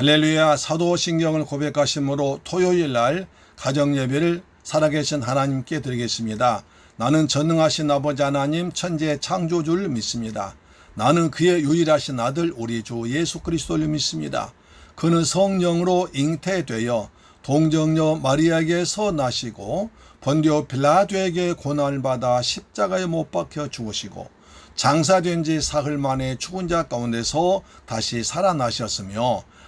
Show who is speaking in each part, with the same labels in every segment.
Speaker 1: 할렐루야 사도신경을 고백하심으로 토요일 날 가정 예배를 살아계신 하나님께 드리겠습니다. 나는 전능하신 아버지 하나님 천지의 창조주를 믿습니다. 나는 그의 유일하신 아들 우리 주 예수 그리스도를 믿습니다. 그는 성령으로 잉태되어 동정녀 마리아에게서 나시고 본디오 빌라도에게 고난을 받아 십자가에 못 박혀 죽으시고 장사된 지 사흘 만에 죽은 자 가운데서 다시 살아나셨으며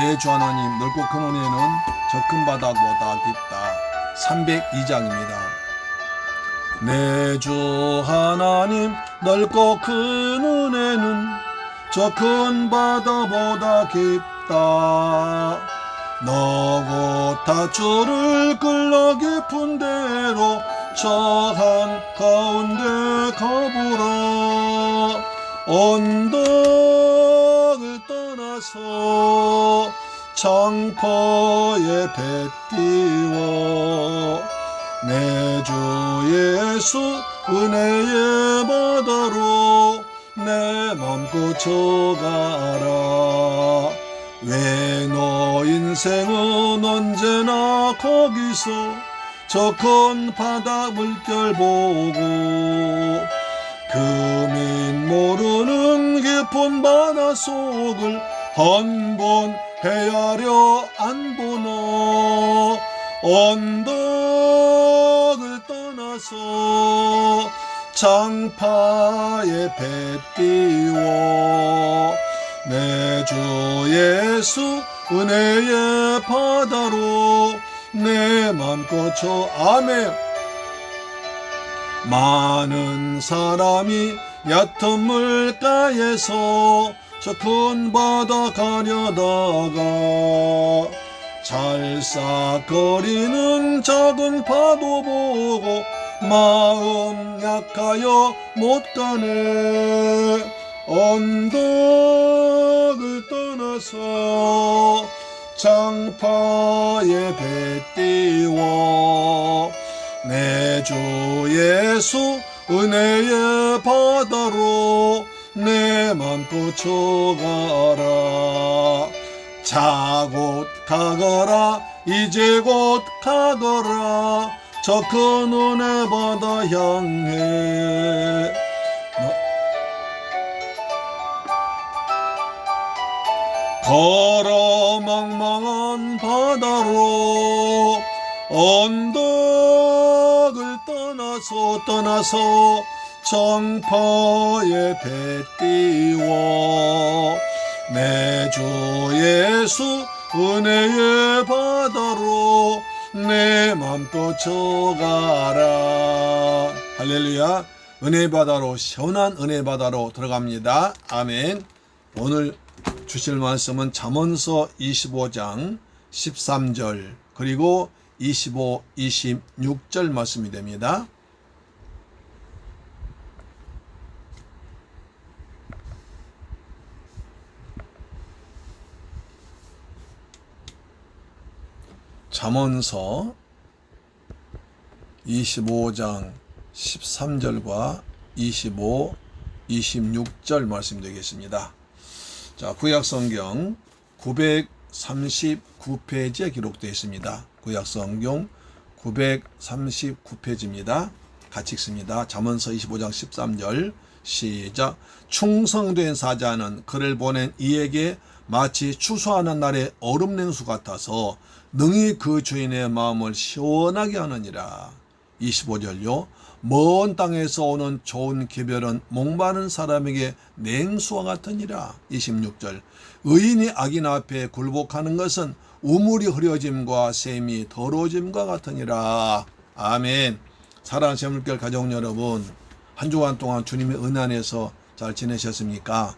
Speaker 1: 내 주 하나님 넓고 큰 은혜는 저큰 바다보다 깊다. 302장입니다. 내 주 하나님 넓고 큰 은혜는 저큰 바다보다 깊다. 너고 다주를 끌러 깊은 대로 저 한 가운데 가보라. 언덕을 떠 나서 창포에 배 띄워 내 주 예수 은혜의 바다로 내 맘 고쳐가라. 왜 너 인생은 언제나 거기서 저큰 바다 물결 보고 금인 모르는 깊은 바다 속을 한 번 헤아려 안 보나 언덕을 떠나서 장파에 배 띄워. 내 주 예수 은혜의 바다로 내맘 꽂혀 아멘 많은 사람이 얕은 물가에서 저 큰 바다 가려다가 찰싹거리는 작은 파도 보고 마음 약하여 못 가네. 언덕을 떠나서 장파에 배 띄워 내주 예수 은혜의 바다로 내맘 꽂혀가라. 자 곧 가거라. 이제 곧 가거라. 저 큰 은혜 바다 향해. 걸어 망망한 바다로 언덕을 떠나서 떠나서 정파에 배 띄워. 내 주 예수 은혜의 바다로 내맘 꽂혀가라. 할렐루야. 은혜 바다로 시원한 은혜 바다로 들어갑니다. 아멘. 오늘 주실 말씀은 잠언서 25장 13절 그리고 25, 26절 말씀이 됩니다. 잠언서 25장 13절과 25, 26절 말씀 되겠습니다. 자, 구약 성경 939페이지에 기록되어 있습니다. 구약 성경 939페이지입니다. 같이 읽습니다. 잠언서 25장 13절 시작 충성된 사자는 그를 보낸 이에게 마치 추수하는 날의 얼음 냉수 같아서 능히 그 주인의 마음을 시원하게 하느니라. 25절요. 먼 땅에서 오는 좋은 기별은 목마른 사람에게 냉수와 같으니라. 26절. 의인이 악인 앞에 굴복하는 것은 우물이 흐려짐과 샘이 더러워짐과 같으니라. 아멘. 사랑하는 세물결 가족 여러분, 한 주간 동안 주님의 은혜 안에서 잘 지내셨습니까?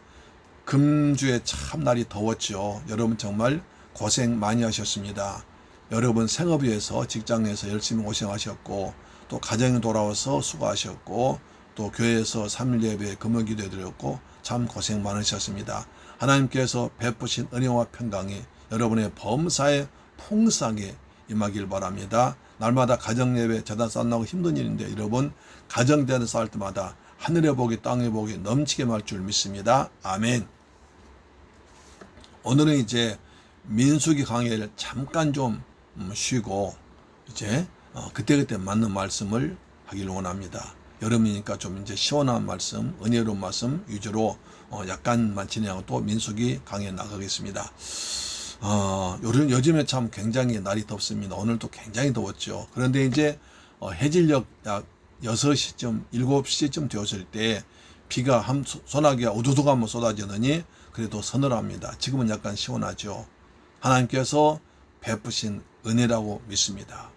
Speaker 1: 금주에 참 날이 더웠죠. 여러분 정말 고생 많이 하셨습니다. 여러분 생업위에서 직장에서 열심히 고생하셨고 또 가정에 돌아와서 수고하셨고 또 교회에서 3일 예배 금요 기도 드렸고 참 고생 많으셨습니다. 하나님께서 베푸신 은혜와 평강이 여러분의 범사에 풍성하게 임하길 바랍니다. 날마다 가정 예배 재단 쌓나고 힘든 일인데 여러분 가정 재단 쌓을 때마다 하늘의 복이 땅의 복이 넘치게 말 줄 믿습니다. 아멘. 오늘은 이제 민수기 강의를 잠깐 좀 음, 쉬고 이제 어, 그때그때 맞는 말씀을 하기를 원합니다. 여름이니까 좀 이제 시원한 말씀, 은혜로운 말씀 위주로 어, 약간만 진행하고 또 민수기 강의에 나가겠습니다. 어, 요즘, 요즘에 참 굉장히 날이 덥습니다. 오늘도 굉장히 더웠죠. 그런데 이제 어, 해질녘 약 6시쯤, 7시쯤 되었을 때 비가 한 소- 소나기가 우두둑 한번 쏟아지느니 그래도 서늘합니다. 지금은 약간 시원하죠. 하나님께서 베푸신 은혜라고 믿습니다.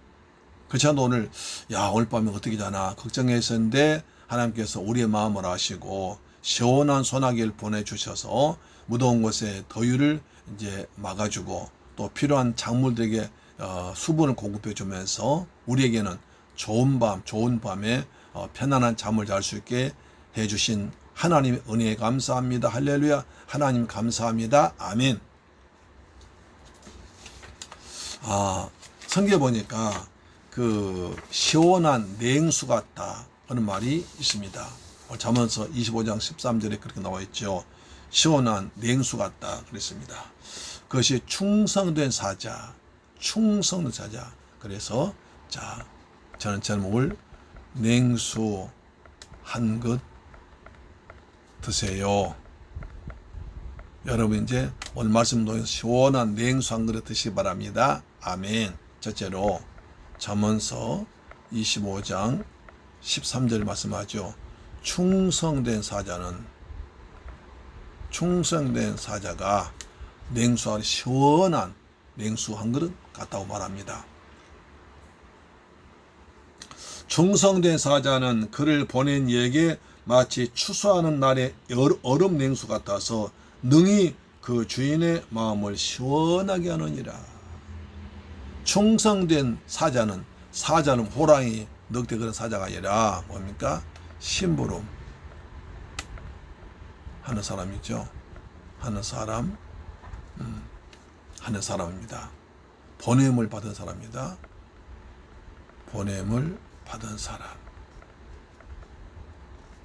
Speaker 1: 그렇지 않아도 오늘 야 오늘 밤에 어떻게 자나 걱정했었는데 하나님께서 우리의 마음을 아시고 시원한 소나기를 보내주셔서 무더운 곳에 더위를 이제 막아주고 또 필요한 작물들에게 어, 수분을 공급해 주면서 우리에게는 좋은 밤, 좋은 밤에 어, 편안한 잠을 잘 수 있게 해주신 하나님의 은혜에 감사합니다. 할렐루야. 하나님 감사합니다. 아멘. 아, 성경에 보니까 그 시원한 냉수 같다 하는 말이 있습니다. 어, 잠언서 25장 13절에 그렇게 나와 있죠. 시원한 냉수 같다 그랬습니다. 그것이 충성된 사자, 충성된 사자. 그래서 자, 저는 제목을 냉수 한 것 드세요. 여러분 이제 오늘 말씀 통해서 시원한 냉수 한 그릇 드시기 바랍니다. 아멘. 첫째로 잠언서 25장 13절 말씀하죠. 충성된 사자는 충성된 사자가 냉수 안에 시원한 냉수 한 그릇 같다고 말합니다. 충성된 사자는 그를 보낸 이에게 마치 추수하는 날의 열- 얼음 냉수 같아서 능히 그 주인의 마음을 시원하게 하느니라. 충성된 사자는 사자는 호랑이 늑대 그런 사자가 아니라 뭡니까 심부름 하는 사람이죠. 하는 사람, 음, 하는 사람입니다. 보냄을 받은 사람입니다. 보냄을 받은 사람.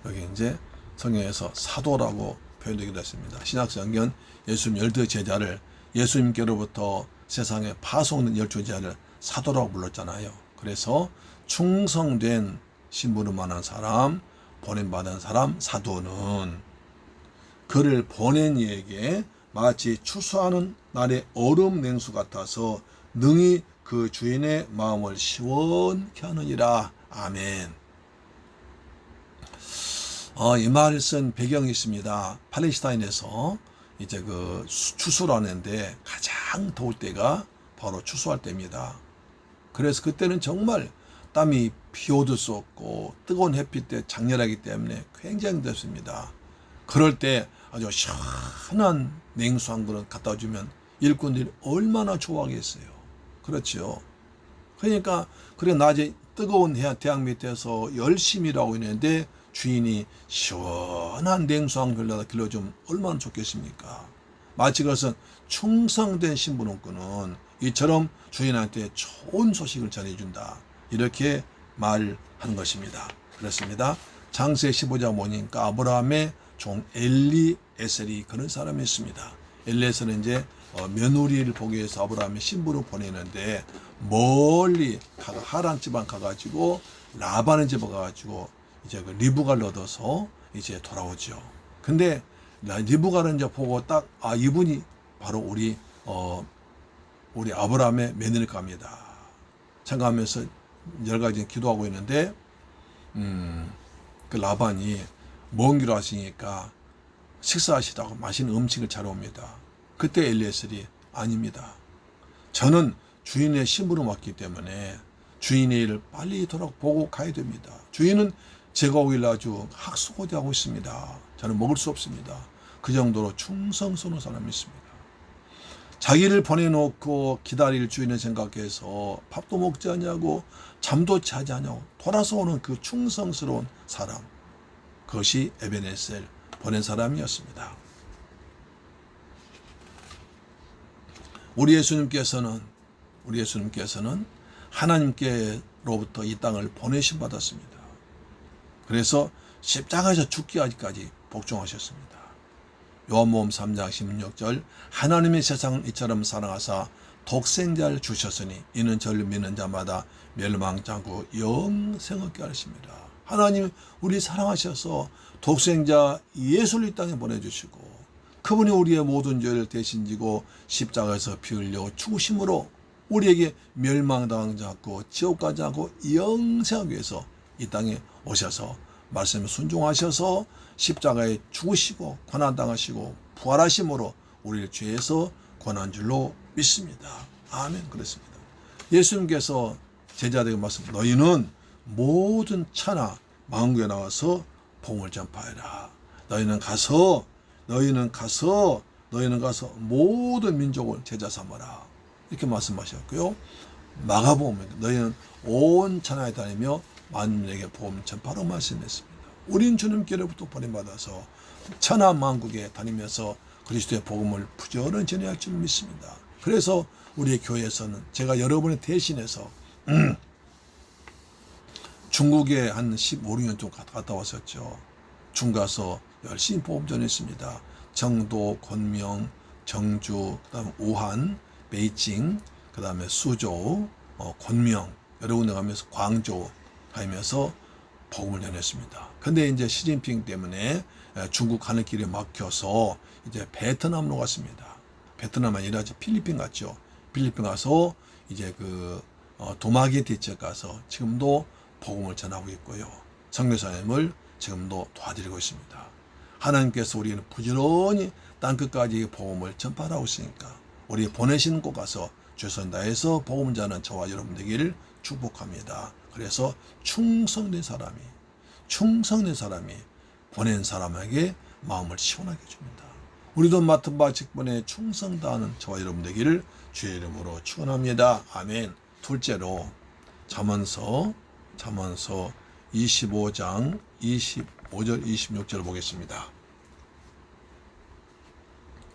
Speaker 1: 여기 이제 성경에서 사도라고 표현되기도 했습니다. 신약성경 예수님 열두 제자를 예수님께로부터 세상에 파송된 열두 제자를 사도라고 불렀잖아요. 그래서 충성된 신부름만한 사람, 보냄받은 사람, 사도는 그를 보낸 이에게 마치 추수하는 날의 얼음 냉수 같아서 능히 그 주인의 마음을 시원케 하느니라. 아멘. 어, 이 말을 쓴 배경이 있습니다. 팔레스타인에서 이제 그 수- 추수라는데 가장 더울 때가 바로 추수할 때입니다. 그래서 그때는 정말 땀이 비오도 수 없고 뜨거운 햇빛 때 장렬하기 때문에 굉장히 덥습니다. 그럴 때 아주 시원한 냉수 한 그릇 갖다 주면 일꾼들이 얼마나 좋아하겠어요. 그렇죠. 그러니까 그래 낮에 뜨거운 해- 태양 밑에서 열심히 일하고 있는데 주인이 시원한 냉수 한 그릇 길러주면 얼마나 좋겠습니까? 마치 그것은 충성된 신부님꾼은 이처럼 주인한테 좋은 소식을 전해준다. 이렇게 말한 것입니다. 그렇습니다. 장세 15장 보니까 아브라함의 종 엘리 에셀이 그런 사람이었습니다. 엘리에셀은 이제 어, 며느리를 보기 위해서 아브라함의 신부를 보내는데 멀리 가가 하란 지방 가가지고 라반의 집에 가가지고 이제 그 리브가를 얻어서 이제 돌아오죠. 근데 라- 리브가를 이제 보고 딱 아 이분이 바로 우리 어 우리 아브라함의 며느리감이다. 생각하면서 여러 가지 기도하고 있는데 음, 그 라반이 먼길 하시니까 식사하시다고 맛있는 음식을 차려옵니다. 그때 엘리에셀이 아닙니다. 저는 주인의 신부로 왔기 때문에 주인의 일을 빨리 돌아보고 가야 됩니다. 주인은 제가 오길 아주 학수고대하고 있습니다. 저는 먹을 수 없습니다. 그 정도로 충성스러운 사람이 있습니다. 자기를 보내놓고 기다릴 주인을 생각해서 밥도 먹지 않냐고 잠도 자지 않냐고 돌아서 오는 그 충성스러운 사람 그것이 에베네셀 보낸 사람이었습니다. 우리 예수님께서는 우리 예수님께서는 하나님께로부터 이 땅을 보내심 받았습니다. 그래서 십자가에서 죽기까지 복종하셨습니다. 요한복음 3장 16절 하나님의 세상을 이처럼 사랑하사 독생자를 주셨으니 이는 저를 믿는 자마다 멸망치 않고 영생 얻게 하십니다. 하나님 우리 사랑하셔서 독생자 예수를 이 땅에 보내주시고 그분이 우리의 모든 죄를 대신 지고 십자가에서 피 흘려 죽으심으로 우리에게 멸망당하지 않고 지옥 가지 않고 영생하기 위해서 이 땅에 오셔서 말씀에 순종하셔서 십자가에 죽으시고 고난당하시고 부활하심으로 우리를 죄에서 권한 줄로 믿습니다. 아멘 그렇습니다. 예수님께서 제자들에게 말씀 너희는 모든 차나 망국에 나와서 복음을 전파해라. 너희는 가서 너희는 가서 너희는 가서 모든 민족을 제자 삼아라. 이렇게 말씀하셨고요. 마가복음 너희는 온 천하에 다니며 만민에게 복음 전파로 말씀했습니다. 우린 주님께로부터 보내받아서 천하 만국에 다니면서 그리스도의 복음을 부지런히 전해야 줄 믿습니다. 그래서 우리 교회에서는 제가 여러분을 대신해서 음, 중국에 한 15, 16년 좀 갔다 왔었죠. 중가서 열심히 복음 전했습니다. 정도, 권명, 정주, 그다음 우한, 베이징, 그다음에 수조, 어, 권명 여러 군데 가면서 광주 가면서 복음을 전했습니다. 근데 이제 시진핑 때문에 중국 가는 길이 막혀서 이제 베트남으로 갔습니다. 베트남 아니라 필리핀 갔죠. 필리핀 가서 이제 그 어, 도마게티 지역 가서 지금도 복음을 전하고 있고요. 선교사님을 지금도 도와드리고 있습니다. 하나님께서 우리는 부지런히 땅끝까지 복음을 전파하고 있으니까 우리 보내시는 곳 가서 최선 다해서 복음 전하는 저와 여러분 되기를 축복합니다. 그래서 충성된 사람이 충성된 사람이 보낸 사람에게 마음을 시원하게 줍니다. 우리도 맡은 바 직분에 충성 다하는 저와 여러분 되기를 주의 이름으로 축원합니다. 아멘. 둘째로 잠언서 잠언서 25장 25절 26절 보겠습니다.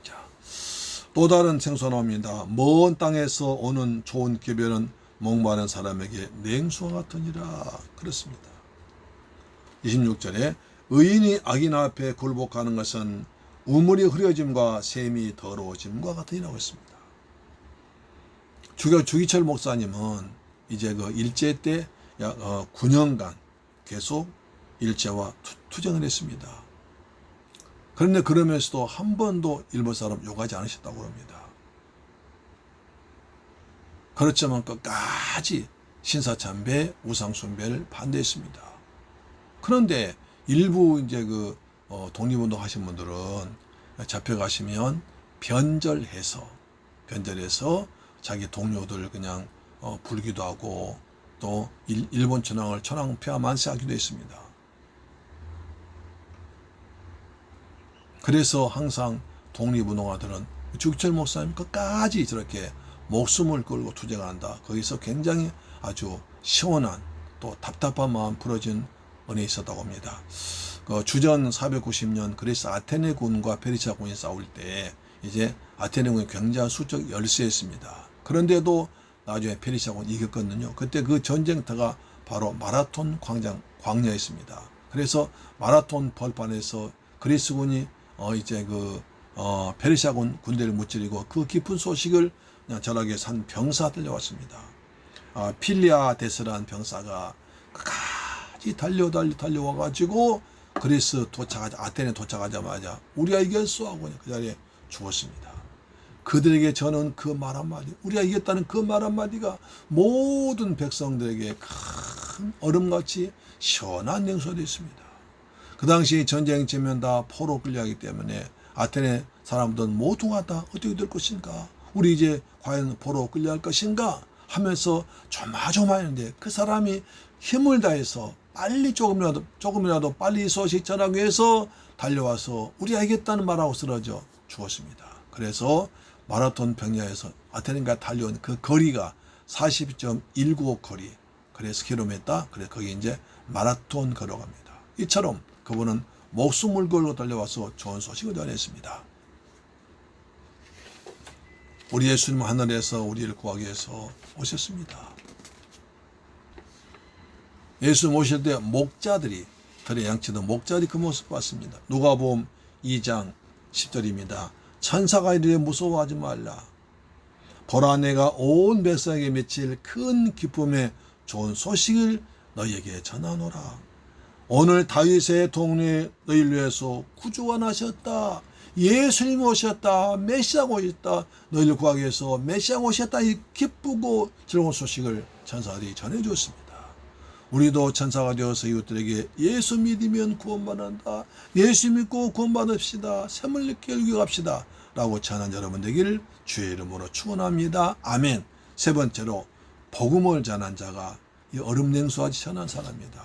Speaker 1: 자, 또 다른 생소 나옵니다. 먼 땅에서 오는 좋은 개별은 목마른 사람에게 냉수와 같으니라 그렇습니다. 26절에 의인이 악인 앞에 굴복하는 것은 우물이 흐려짐과 샘이 더러워짐과 같으니라고 했습니다. 주교 주기철 목사님은 이제 그 일제 때 약 9년간 계속 일제와 투쟁을 했습니다. 그런데 그러면서도 한 번도 일본 사람 욕하지 않으셨다고 합니다. 그렇지만 끝까지 신사참배, 우상숭배를 반대했습니다. 그런데 일부 이제 그 어, 독립운동 하신 분들은 잡혀가시면 변절해서 변절해서 자기 동료들 그냥 어, 불기도 하고 또 일, 본 천황을 천황 폐하 만세하기도 했습니다. 그래서 항상 독립운동가들은 죽철 목사님 끝까지 저렇게 목숨을 걸고 투쟁한다. 거기서 굉장히 아주 시원한 또 답답한 마음 풀어진 은혜 있었다고 합니다. 그 주전 490년 그리스 아테네 군과 페르시아 군이 싸울 때 이제 아테네 군이 굉장히 수적 열세했습니다. 그런데도 나중에 페르시아 군이 이겼거든요. 그때 그 전쟁터가 바로 마라톤 광장 광야였습니다. 그래서 마라톤 벌판에서 그리스군이 어 이제 그 어, 페르시아군 군대를 무찌르고 그 깊은 소식을 전하게 산 병사 들려왔습니다. 아, 필리아 데스라는 병사가 끝까지 달려 달려 달려와 가지고 그리스 도착하자 아테네 도착하자마자 우리가 이겼어 하고 그 자리에 죽었습니다. 그들에게 저는 그 말 한마디, 우리가 이겼다는 그 말 한마디가 모든 백성들에게 큰 얼음같이 시원한 냉소가 됐습니다. 그 당시 전쟁 치면 다 포로 끌려가기 때문에 아테네 사람들은 모두가 다 어떻게 될 것인가? 우리 이제 과연 포로 끌려갈 것인가? 하면서 조마조마했는데 그 사람이 힘을 다해서 빨리 조금이라도 조금이라도 빨리 소식 전하기 위해서 달려와서 우리 알겠다는 말하고 쓰러져 죽었습니다. 그래서 마라톤 평야에서 아테네가 달려온 그 거리가 40.195 거리. 그래서 킬로미터. 그래서 거기 이제 마라톤 걸어갑니다. 이처럼 그분은 목숨을 걸고 달려와서 좋은 소식을 전했습니다. 우리 예수님 하늘에서 우리를 구하기 위해서 오셨습니다. 예수 모실 때 목자들이 들의 양치던 목자들이 그 모습 봤습니다. 누가복음 2장 10절입니다. 천사가 이르되 무서워하지 말라. 보라 내가 온 백성에게 미칠 큰 기쁨의 좋은 소식을 너희에게 전하노라. 오늘 다윗의 동네 너희를 위해서 구주가 나셨다. 예수님 오셨다. 메시아가 오셨다. 너희를 구하기 위해서 메시아가 오셨다. 이 기쁘고 즐거운 소식을 천사들이 전해주었습니다. 우리도 천사가 되어서 이웃들에게 예수 믿으면 구원받는다. 예수 믿고 구원받읍시다. 샘을 늦게 열기 갑시다. 라고 전한 여러분 되기를 주의 이름으로 축원합니다. 아멘. 세 번째로 복음을 전한 자가 이 얼음 냉수하지 전한 사람이다.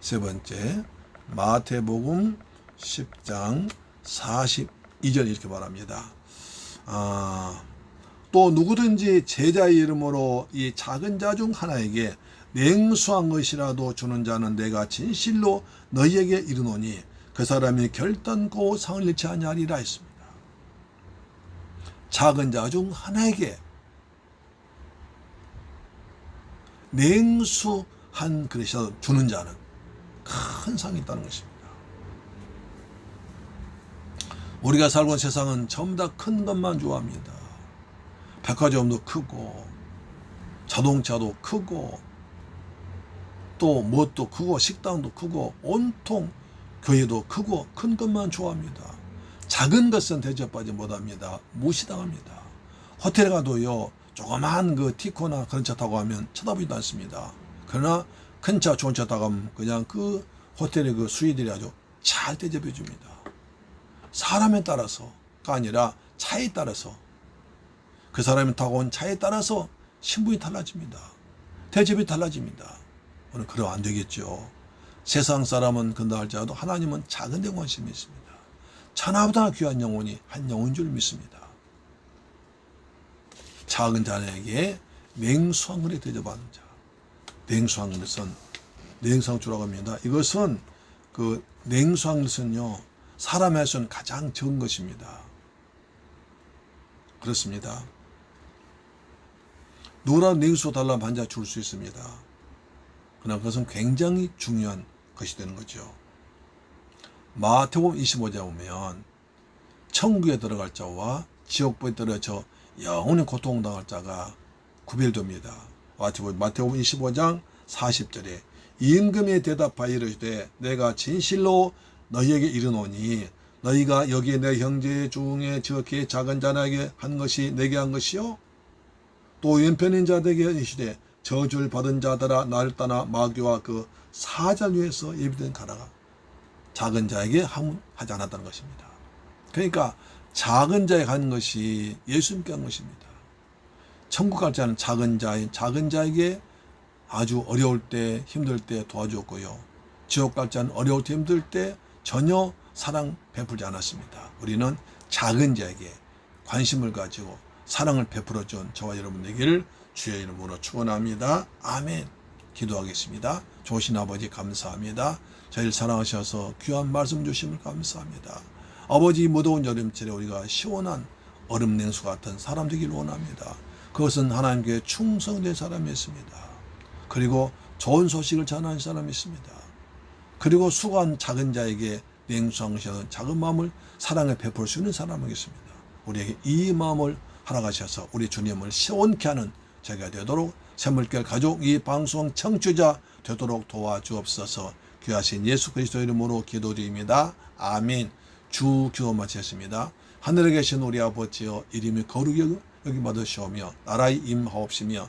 Speaker 1: 세 번째 마태복음 10장 42절 이렇게 말합니다. 아, 또 누구든지 제자의 이름으로 이 작은 자 중 하나에게 냉수한 것이라도 주는 자는 내가 진실로 너희에게 이르노니 그 사람이 결단코 상을 잃지 아니하리라 했습니다. 작은 자 중 하나에게 냉수한 그릇이라도 주는 자는 큰 상이 있다는 것입니다. 우리가 살고 있는 세상은 전부 다 큰 것만 좋아합니다. 백화점도 크고 자동차도 크고 또 무엇도 크고 식당도 크고 온통 교회도 크고 큰 것만 좋아합니다. 작은 것은 대접받지 못합니다. 무시당합니다. 호텔 가도요 조그만 그 티코나 그런 차 타고 가면 쳐다보지도 않습니다. 그러나 큰 차 좋은 차 타고 가면 그냥 그 호텔의 그 수위들이 아주 잘 대접해 줍니다. 사람에 따라서가 아니라 차에 따라서 그 사람이 타고 온 차에 따라서 신분이 달라집니다. 대접이 달라집니다. 오늘 그러면 안 되겠죠. 세상 사람은 근다 할지라도 하나님은 작은 데 관심이 있습니다. 천하보다 귀한 영혼이 한 영혼인 줄 믿습니다. 작은 자에게 냉수한 그릇 대접하는 자. 냉수한 그릇은 냉상주라고 합니다. 이것은 그 냉수한 그릇은요. 사람의 수는 가장 적은 것입니다. 그렇습니다. 누구나 냉수 달라면 반자 줄 수 있습니다. 그러나 그것은 굉장히 중요한 것이 되는 거죠. 마태복음 25장 보면 천국에 들어갈 자와 지옥부에 떨어져 영원히 고통당할 자가 구별됩니다. 마태복음 25장 40절에 임금에 대답하여 이르되 내가 진실로 너희에게 이르노니 너희가 여기 내 형제 중에 저렇게 작은 자에게 한 것이 내게 한 것이요 또 왼편인 자들에게 이시되 저주를 받은 자들아 나를 떠나 마귀와 그 사자 위에서 예비된 가라가 작은 자에게 하지 않았다는 것입니다. 그러니까 작은 자에게 한 것이 예수님께 한 것입니다. 천국 갈 자는 작은 자인 작은 자에게 아주 어려울 때 힘들 때 도와줬고요. 지옥 갈 자는 어려울 때 힘들 때 전혀 사랑 베풀지 않았습니다. 우리는 작은 자에게 관심을 가지고 사랑을 베풀어 준 저와 여러분 되기를 주의 이름으로 축원합니다. 아멘. 기도하겠습니다. 좋으신 아버지 감사합니다. 저희를 사랑하셔서 귀한 말씀 주심을 감사합니다. 아버지 무더운 여름철에 우리가 시원한 얼음 냉수 같은 사람 되기를 원합니다. 그것은 하나님께 충성된 사람이었습니다. 그리고 좋은 소식을 전하는 사람이었습니다. 그리고 수고한 작은 자에게 냉수하시는 작은 마음을 사랑에 베풀 수 있는 사람이겠습니다. 우리에게 이 마음을 허락하셔서 우리 주님을 시원케 하는 저희가 되도록 샘물결 가족 이 방송 청취자 되도록 도와주옵소서 귀하신 예수 그리스도 이름으로 기도드립니다. 아멘 주 기도 마치겠습니다. 하늘에 계신 우리 아버지여 이름이 거룩히 여기 받으시오며 나라의 임하옵시며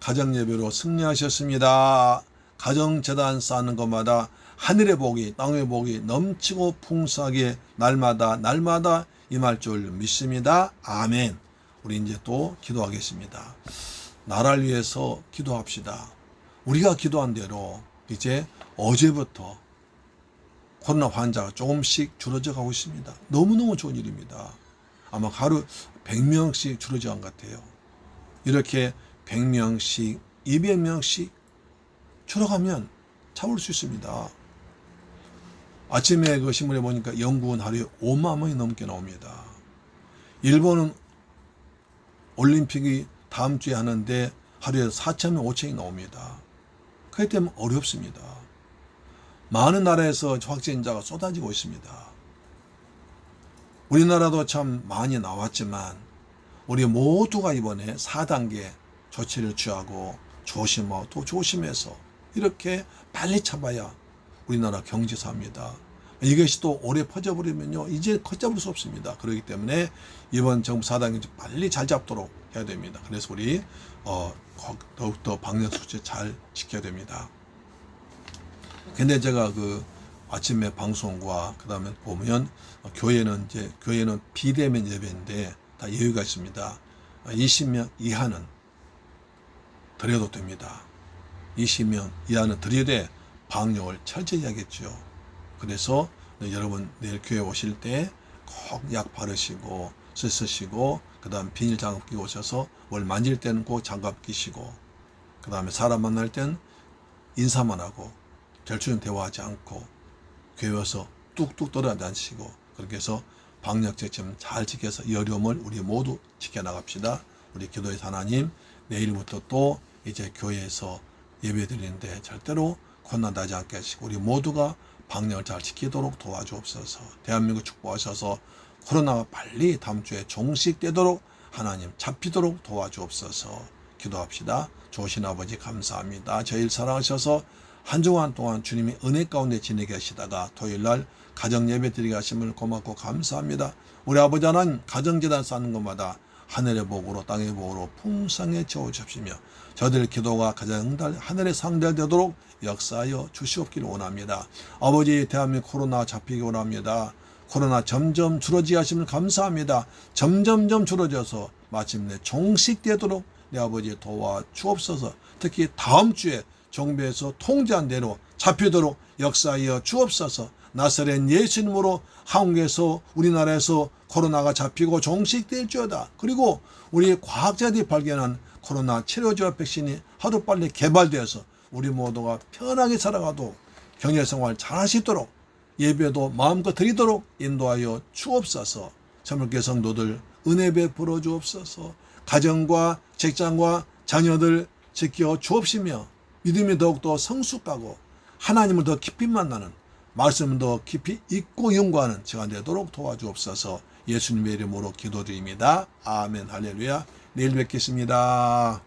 Speaker 1: 가정 예배로 승리하셨습니다. 가정 재단 쌓는 것마다 하늘의 복이 땅의 복이 넘치고 풍성하게 날마다 날마다 임할 줄 믿습니다. 아멘. 우리 이제 또 기도하겠습니다. 나라를 위해서 기도합시다. 우리가 기도한 대로 이제 어제부터 코로나 환자가 조금씩 줄어져 가고 있습니다. 너무너무 좋은 일입니다. 아마 하루 100명씩 줄어져 간 것 같아요. 이렇게 100명씩, 200명씩 줄어가면 참을 수 있습니다. 아침에 그 신문에 보니까 영국은 하루에 5만 명이 넘게 나옵니다. 일본은 올림픽이 다음 주에 하는데 하루에 4천 명, 5천이 나옵니다. 그렇기 때문에 어렵습니다. 많은 나라에서 확진자가 쏟아지고 있습니다. 우리나라도 참 많이 나왔지만 우리 모두가 이번에 4단계 조치를 취하고 조심하고 또 조심해서 이렇게 빨리 잡아야 우리나라 경제 삽니다. 이것이 또 오래 퍼져버리면요 이제 걷잡을 수 없습니다. 그렇기 때문에 이번 정부 4단계 빨리 잘 잡도록 해야 됩니다. 그래서 우리 어, 더욱더 방역 수칙 잘 지켜야 됩니다. 근데 제가 그 아침에 방송과 그 다음에 보면 어, 교회는 이제 교회는 비대면 예배인데 다 여유가 있습니다. 20명 이하는 드려도 됩니다. 20명 이하는 드려되 방역을 철저히 하겠죠. 그래서 여러분 내일 교회 오실 때 꼭 약 바르시고 쓰시고 그 다음 비닐 장갑 끼고 오셔서 뭘 만질 때는 꼭 장갑 끼시고 그 다음에 사람 만날 땐 인사만 하고 절충 대화하지 않고 교회 와서 뚝뚝 떨어다니시고 그렇게 해서 방역 지침 잘 지켜서 이 어려움을 우리 모두 지켜나갑시다. 우리 기도의 하나님 내일부터 또 이제 교회에서 예배 드리는데 절대로困難 나지 않게 하시고 우리 모두가 방역을 잘 지키도록 도와주옵소서. 대한민국 축복하셔서 코로나가 빨리 다음 주에 종식되도록 하나님 잡히도록 도와주옵소서. 기도합시다. 좋으신 아버지 감사합니다. 저희를 사랑하셔서 한 주간 동안 주님이 은혜 가운데 지내게 하시다가 토요일 날 가정 예배 드리게 하심을 고맙고 감사합니다. 우리 아버지 하나님 가정재단 쌓는 것마다 하늘의 복으로 땅의 복으로 풍성해 채워 주십시며 저들 기도가 가장 하늘의 상달되도록 역사하여 주시옵기를 원합니다. 아버지 대한민국 코로나 잡히기 원합니다. 코로나 점점 줄어지게 하심을 감사합니다. 점점점 줄어져서 마침내 종식되도록 내 아버지 도와 주옵소서. 특히 다음 주에 정부에서 통제한 대로 잡히도록 역사하여 주옵소서. 나사렛 예수님으로 한국에서 우리나라에서 코로나가 잡히고 종식될지어다. 그리고 우리 과학자들이 발견한 코로나 치료제와 백신이 하루빨리 개발되어서 우리 모두가 편하게 살아가도 경제생활 잘 하시도록 예배도 마음껏 드리도록 인도하여 주옵소서. 참을교 성도들 은혜 베풀어 주옵소서. 가정과 직장과 자녀들 지켜 주옵시며 믿음이 더욱더 성숙하고 하나님을 더 깊이 만나는 말씀을 더 깊이 잊고 연구하는 시간 되도록 도와주옵소서 예수님의 이름으로 기도드립니다. 아멘 할렐루야 내일 뵙겠습니다.